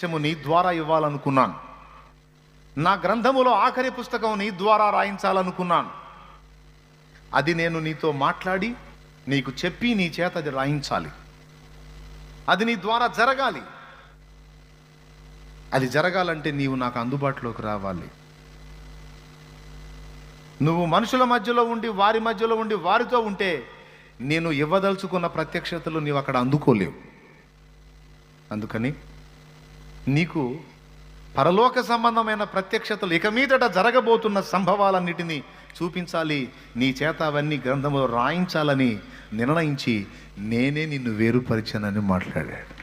విషయము నీ ద్వారా ఇవ్వాలనుకున్నాను. నా గ్రంథములో ఆఖరి పుస్తకం నీ ద్వారా రాయించాలనుకున్నాను. అది నేను నీతో మాట్లాడి నీకు చెప్పి నీ చేత అది రాయించాలి. అది నీ ద్వారా జరగాలి. అది జరగాలంటే నీవు నాకు అందుబాటులోకి రావాలి. నువ్వు మనుషుల మధ్యలో ఉండి వారి మధ్యలో ఉండి వారితో ఉంటే నేను ఇవ్వదలుచుకున్న ప్రత్యక్షతలు నీవు అక్కడ అందుకోలేవు. అందుకని నీకు పరలోక సంబంధమైన ప్రత్యక్షతలు ఇక మీదట జరగబోతున్న సంభవాలన్నిటినీ చూపించాలి. నీ చేత అవన్నీ గ్రంథంలో రాయించాలని నిర్ణయించి నేనే నిన్ను వేరుపరిచానని మాట్లాడాడు.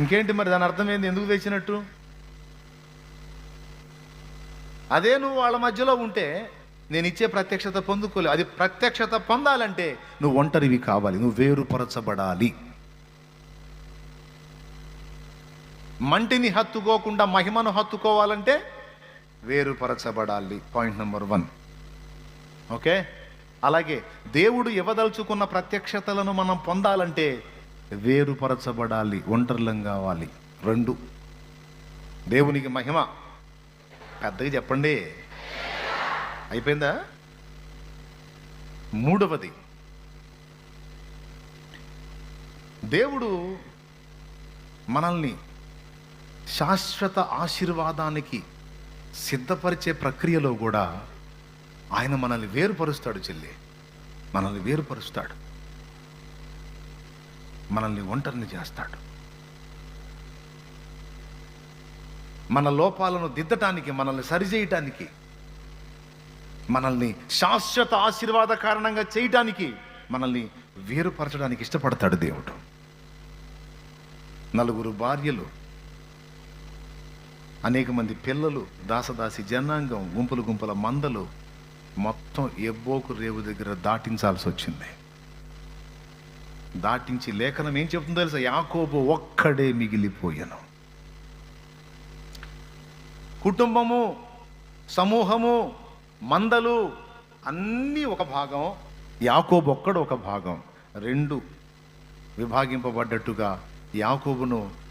ఇంకేంటి మరి దాని అర్థం ఏంది? ఎందుకు తెచ్చినట్టు? అదే నువ్వు వాళ్ళ మధ్యలో ఉంటే నేను ఇచ్చే ప్రత్యక్షత పొందుకోలేదు అది ప్రత్యక్షత పొందాలంటే నువ్వు ఒంటరివి కావాలి. నువ్వు వేరుపరచబడాలి. మంటిని హత్తుకోకుండా మహిమను హత్తుకోవాలంటే వేరుపరచబడాలి. Point number one okay? అలాగే దేవుడు ఇవ్వదలుచుకున్న ప్రత్యక్షతలను మనం పొందాలంటే వేరుపరచబడాలి ఒంటరిలం కావాలి. రెండు. దేవునికి మహిమ. పెద్దగా చెప్పండి. అయిపోయిందా? మూడవది. దేవుడు మనల్ని శాశ్వత ఆశీర్వాదానికి సిద్ధపరిచే ప్రక్రియలో కూడా ఆయన మనల్ని వేరుపరుస్తాడు చెల్లి. మనల్ని వేరుపరుస్తాడు. మనల్ని ఒంటరిని చేస్తాడు. మన లోపాలను దిద్దటానికి మనల్ని సరిచేయటానికి మనల్ని శాశ్వత ఆశీర్వాద కారణంగా చేయటానికి మనల్ని వేరుపరచడానికి ఇష్టపడతాడు దేవుడు. నలుగురు భార్యలు అనేక మంది పిల్లలు దాసదాసి జనాంగం గుంపులు గుంపుల మందలు మొత్తం ఎబ్బోకు రేవు దగ్గర దాటించాల్సి వచ్చింది. దాటించి లేఖనం ఏం చెప్తుందో తెలుసా? యాకోబు ఒక్కడే మిగిలిపోయాను. కుటుంబము సమూహము మందలు అన్నీ ఒక భాగం యాకోబు ఒక్కడు ఒక భాగం. రెండు విభాగింపబడ్డట్టుగా యాకోబును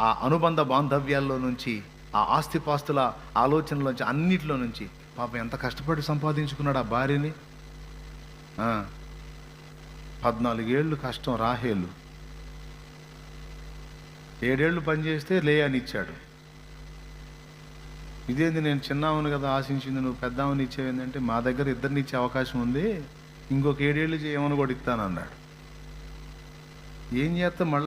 ఆ అనుబంధ బాంధవ్యాల్లో నుంచి ఆ ఆస్తిపాస్తుల ఆలోచనలోంచి అన్నిటిలో నుంచి పాపం ఎంత కష్టపడి సంపాదించుకున్నాడు ఆ భార్యని? ఆ, పద్నాలుగేళ్ళు కష్టం రాహేళ్ళు ఏడేళ్ళు పనిచేస్తే లే అని ఇచ్చాడు. ఇదేంది నేను చిన్నావును కదా ఆశించింది నువ్వు పెద్దామని ఇచ్చేవేందంటే మా దగ్గర ఇద్దరిని ఇచ్చే అవకాశం ఉంది ఇంకొక ఏడేళ్ళు చేయమని కూడా ఇస్తానన్నాడు. ఏం చేస్తే మళ్ళీ